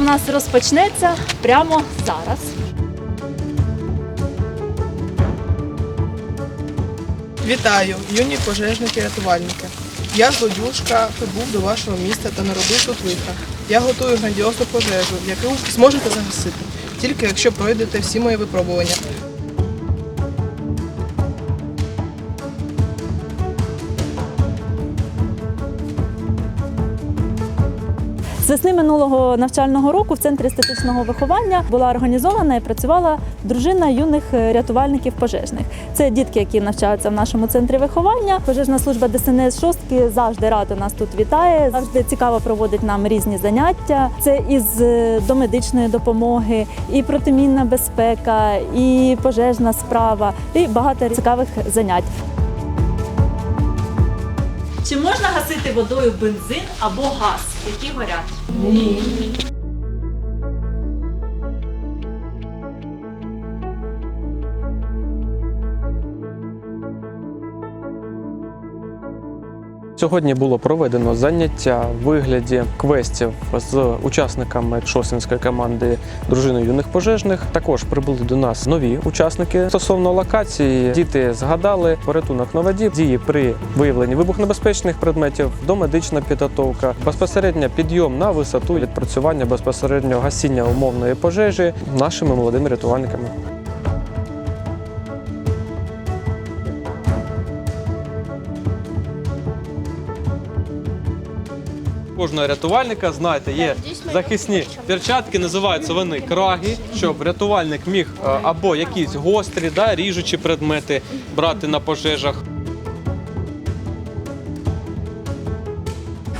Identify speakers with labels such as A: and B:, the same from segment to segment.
A: у нас розпочнеться прямо зараз.
B: Вітаю, юні пожежники-рятувальники. Я злодюшка прибув до вашого міста та наробив тут лиха. Я готую грандіозну пожежу, яку зможете загасити, тільки якщо пройдете всі мої випробування.
A: Весни минулого навчального року в центрі естетичного виховання була організована і працювала дружина юних е, рятувальників пожежних. Це дітки, які навчаються в нашому центрі виховання. Пожежна служба ДСНС шостки завжди рада нас тут вітає. Завжди цікаво проводить нам різні заняття. Це із е, домедичної допомоги, і протимінна безпека, і пожежна справа, і багато цікавих занять. Чи можна гасити водою бензин або газ, які горять?
C: Сьогодні було проведено заняття в вигляді квестів з учасниками шосинської команди дружини юних пожежних. Також прибули до нас нові учасники стосовно локації. Діти згадали порятунок на воді, дії при виявленні вибухнебезпечних предметів, домедична підготовка, безпосередньо підйом на висоту, відпрацювання безпосередньо гасіння умовної пожежі нашими молодими рятувальниками. Кожного рятувальника, знаєте, є захисні перчатки, називаються вони краги, щоб рятувальник міг е, або якісь гострі, да, ріжучі предмети брати на пожежах.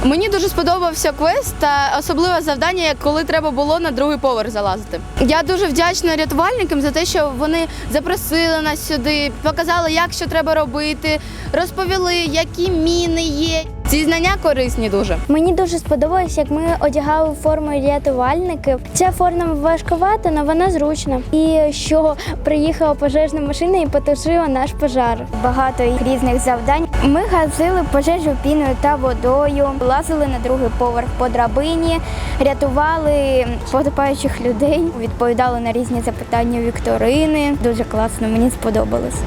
D: Мені дуже сподобався квест та особливе завдання, як коли треба було на другий поверх залазити. Я дуже вдячна рятувальникам за те, що вони запросили нас сюди, показали, як що треба робити, розповіли, які міни є. Ці знання корисні дуже.
E: Мені дуже сподобалось, як ми одягали форму рятувальників. Ця форма важкувата, але вона зручна. І що приїхала пожежна машина і потушила наш пожар. Багато різних завдань. Ми гасили пожежу піною та водою, лазили на другий поверх по драбині, рятували потопаючих людей, відповідали на різні запитання вікторини. Дуже класно, мені сподобалось.